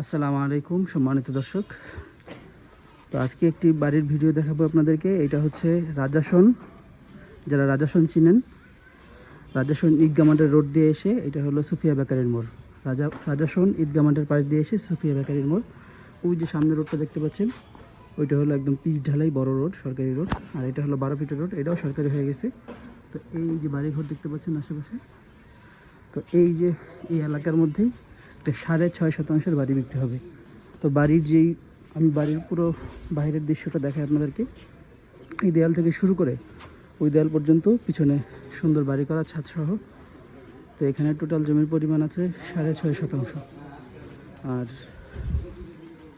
আসসালামু আলাইকুম, সম্মানিত দর্শক। তো আজকে একটি বাড়ির ভিডিও দেখাবো আপনাদেরকে। এটা হচ্ছে রাজাসন। যারা রাজাসন চিনেন, রাজাসন ঈদগা মাঠের রোড দিয়ে এসে, এটা হলো সুফিয়া বেকারির মোড়। রাজা, রাজাসন ঈদগা মাঠের পাশ দিয়ে এসে সুফিয়া বেকারির মোড়। ওই যে সামনে রোডটা দেখতে পাচ্ছেন, ওইটা হলো একদম পিচ ঢালাই বড় রোড, সরকারি রোড। আর এটা হলো বারো ফিটের রোড, এটাও সরকারি হয়ে গেছে। তো এই যে বাড়িঘর দেখতে পাচ্ছেন আশেপাশে। তো এই যে এই এলাকার মধ্যেই সাড়ে ছয় শতাংশের বাড়ি বিকতে হবে। তো বাড়ির যেই, আমি বাড়ির পুরো বাইরের দৃশ্যটা দেখাই আপনাদেরকে। এই দেয়াল থেকে শুরু করে ওই দেয়াল পর্যন্ত পিছনে সুন্দর বাড়ি করা ছাদ সহ। তো এখানে টোটাল জমির পরিমাণ আছে সাড়ে ছয় শতাংশ। আর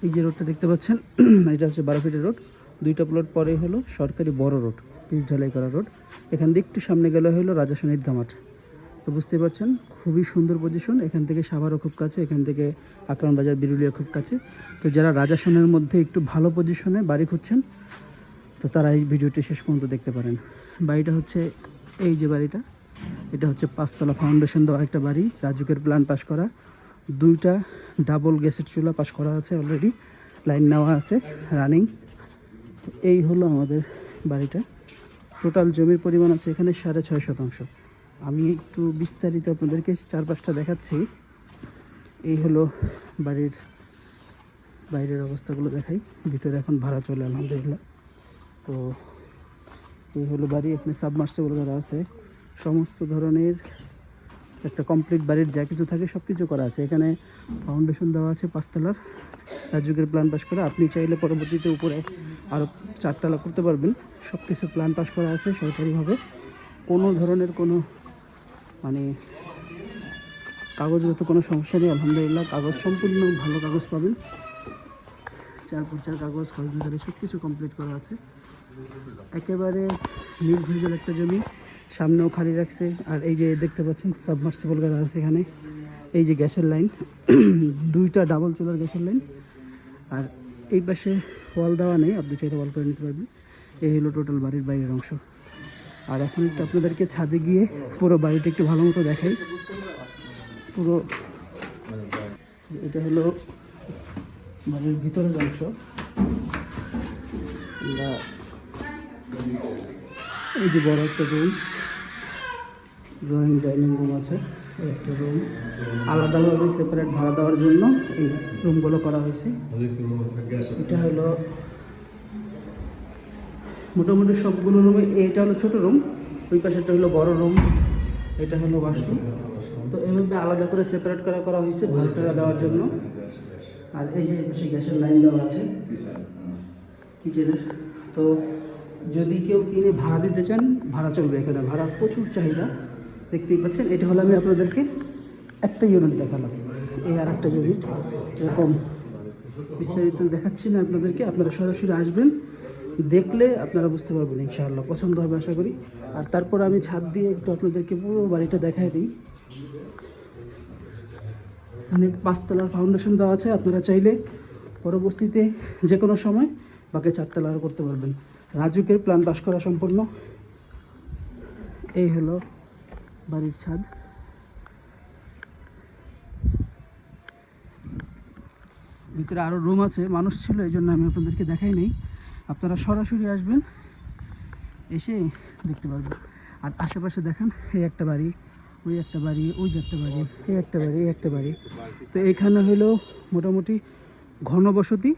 এই যে রোডটা দেখতে পাচ্ছেন, এটা হচ্ছে বারো ফিটের রোড। দুইটা প্লট পরে হলো সরকারি বড় রোড, পিচ ঢালাই করা রোড। এখান দিয়ে একটু সামনে গেলে হলো রাজাসন ঈদগা মাঠ। তো বুঝতে পারছেন, খুবই সুন্দর পজিশন এখান থেকে সাভারও খুব কাছে, এখান থেকে আকরাম বাজার বিরুলিয়া খুব কাছে। তো যারা রাজাসনের মধ্যে একটু ভালো পজিশনে বাড়ি খুঁজছেন, তো তারা এই ভিডিওটি শেষ পর্যন্ত দেখতে পারেন। বাড়িটা হচ্ছে, এই যে বাড়িটা, এটা হচ্ছে পাঁচতলা ফাউন্ডেশন দেওয়া একটা বাড়ি। রাজুকের প্ল্যান পাস করা। দুইটা ডাবল গ্যাসের চুলা পাস করা আছে অলরেডি লাইন নেওয়া আছে রানিং এই হলো আমাদের বাড়িটা। টোটাল জমির পরিমাণ আছে এখানে সাড়ে ছয় শতাংশ। আমি একটু বিস্তারিত আপনাদেরকে চারপাশটা দেখাচ্ছি। এই হলো বাড়ির বাইরের অবস্থাগুলো দেখাই। ভিতরে এখন ভাড়া চলে, আলহামদুলিল্লাহ। তো এই হলো বাড়ি, এখানে সাবমার্সেবল করা আছে। সমস্ত ধরনের একটা কমপ্লিট বাড়ির যা কিছু থাকে সব কিছু করা আছে। এখানে ফাউন্ডেশন দেওয়া আছে পাঁচতলার। রাজযুগের প্ল্যান পাস করা। আপনি চাইলে পরবর্তীতে উপরে আরও চারতলা করতে পারবেন। সব কিছু প্ল্যান পাস করা আছে সরকারিভাবে। কোনো ধরনের কোনো মানে কাগজগত কোনো সমস্যা নেই, আলহামদুলিল্লাহ। কাগজ সম্পূর্ণ ভালো কাগজ পাবেন। চার পূজার কাগজ খাজনাদারি সব কিছু কমপ্লিট করা আছে। একেবারে নির্ভুজের একটা জমি, সামনেও খালি রাখছে। আর এই যে দেখতে পাচ্ছেন সাবমার্সিবল করা আছে এখানে। এই যে গ্যাসের লাইন, দুইটা ডাবল চুলার গ্যাসের লাইন। আর এই পাশে ওয়াল দেওয়া নেই, আপনি চাইলে ওয়াল করে নিতে পারবেন। এই হলো টোটাল বাড়ির বাইরের অংশ। আর এখন একটু আপনাদেরকে ছাদে গিয়ে পুরো বাড়িটা একটু ভালো মতো দেখাই। পুরো এটা হলো বাড়ির ভিতরের অংশ। এই যে বড় একটা রুম, ড্রয়িং, ডাইনিং রুম আছে একটা রুম। আলাদাভাবে সেপারেট ভাড়া দেওয়ার জন্য এই রুমগুলো করা হয়েছে। এটা হলো মোটামুটি সবগুলো রুমে এটা হলো ছোট রুম ওই পাশেরটা হলো বড় রুম এটা হলো ওয়াশরুম তো এভাবে আলাদা করে সেপারেট করা করা হয়েছে ভাড়াটা দেওয়ার জন্য। আর এই যে পাশে গ্যাসের লাইন দেওয়া আছে। কিচেনের তো যদি কেউ কিনে ভাড়া দিতে চান, ভাড়া চলবে এখানে। ভাড়া প্রচুর চাহিদা। দেখতেই পাচ্ছেন, এটা হলো আমি আপনাদেরকে একটা ইউনিট দেখালাম। এই আর একটা ইউনিট এরকম। বিস্তারিত দেখাচ্ছি না আপনাদেরকে, আপনারা সরাসরি আসবেন। দেখলে আপনারা বুঝতে পারবেন ইনশাআল্লাহ, পছন্দ হবে আশা করি। আর তারপর আমি ছাদ দিয়ে একটু আপনাদেরকে পুরো বাড়িটা দেখাই দিই। এখানে পাঁচতলার ফাউন্ডেশন দেওয়া আছে, আপনারা চাইলে পরবর্তীতে যে কোনো সময় বাকি চারতলার করতে পারবেন। রাজুকের প্ল্যান পাস করা সম্পূর্ণ। এই হলো বাড়ির ছাদ। ভিতরে আরও রুম আছে, মানুষ ছিল, এই জন্য আমি আপনাদেরকে দেখাই নেই। আপনারা সরাসরি আসবেন, এসে দেখতে পারবেন। আর আশেপাশে দেখেন, এই একটা বাড়ি, ওই একটা বাড়ি, ওই যে একটা বাড়ি, এই একটা বাড়ি, এই একটা বাড়ি। তো এখানে হলো মোটামুটি ঘনবসতি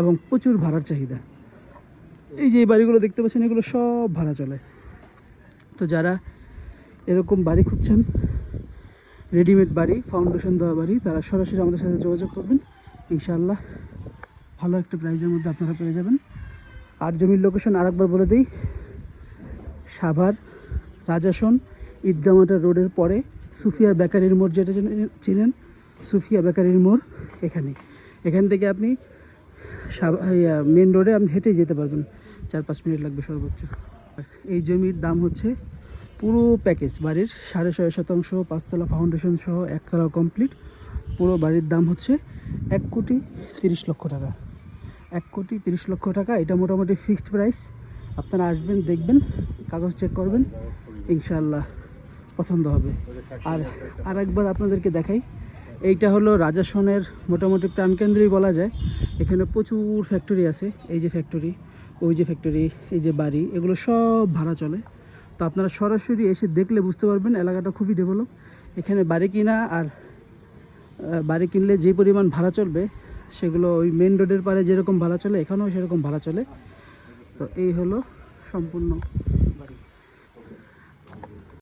এবং প্রচুর ভাড়ার চাহিদা। এই যে বাড়িগুলো দেখতে পাচ্ছেন, এগুলো সব ভাড়া চলে। তো যারা এরকম বাড়ি খুঁজছেন, রেডিমেড বাড়ি, ফাউন্ডেশন দেওয়া বাড়ি, তারা সরাসরি আমাদের সাথে যোগাযোগ করবেন। ইনশাআল্লাহ ভালো একটা প্রাইজের মধ্যে আপনারা পেয়ে যাবেন। আর জমির লোকেশন আরেকবার বলে দিই। সাভার, রাজাসন ঈদগা মাঠা রোডের পরে সুফিয়া বেকারির মোড় যেটা চেনে- চিনেন? সুফিয়া বেকারির মোড় এখানে। এখান থেকে আপনি মেন রোডে আপনি হেঁটে যেতে পারবেন। চার পাঁচ মিনিট লাগবে সর্বোচ্চ। এই জমির দাম হচ্ছে পুরো প্যাকেজ বাড়ির সাড়ে ছয় শতাংশ, পাঁচতলা ফাউন্ডেশন সহ একতলা কমপ্লিট পুরো বাড়ির দাম হচ্ছে এক কোটি তিরিশ লক্ষ টাকা। এক কোটি তিরিশ লক্ষ টাকা, এটা মোটামুটি ফিক্সড প্রাইস আপনারা আসবেন, দেখবেন, কাগজ চেক করবেন ইনশাল্লাহ পছন্দ হবে। আর আর একবার আপনাদেরকে দেখাই, এইটা হলো রাজাসনের মোটামুটি প্রাণকেন্দ্রই বলা যায়। এখানে প্রচুর ফ্যাক্টরি আছে, এই যে ফ্যাক্টরি ওই যে ফ্যাক্টরি এই যে বাড়ি, এগুলো সব ভাড়া চলে। তো আপনারা সরাসরি এসে দেখলে বুঝতে পারবেন, এলাকাটা খুবই ডেভেলপ এখানে বাড়ি কিনা আর বাড়ি কিনলে যে পরিমাণ ভাড়া চলবে সেগুলো ওই মেন রোডের পারে যেরকম ভাড়া চলে, এখানেও সেরকম ভাড়া চলে। তো এই হলো সম্পূর্ণ।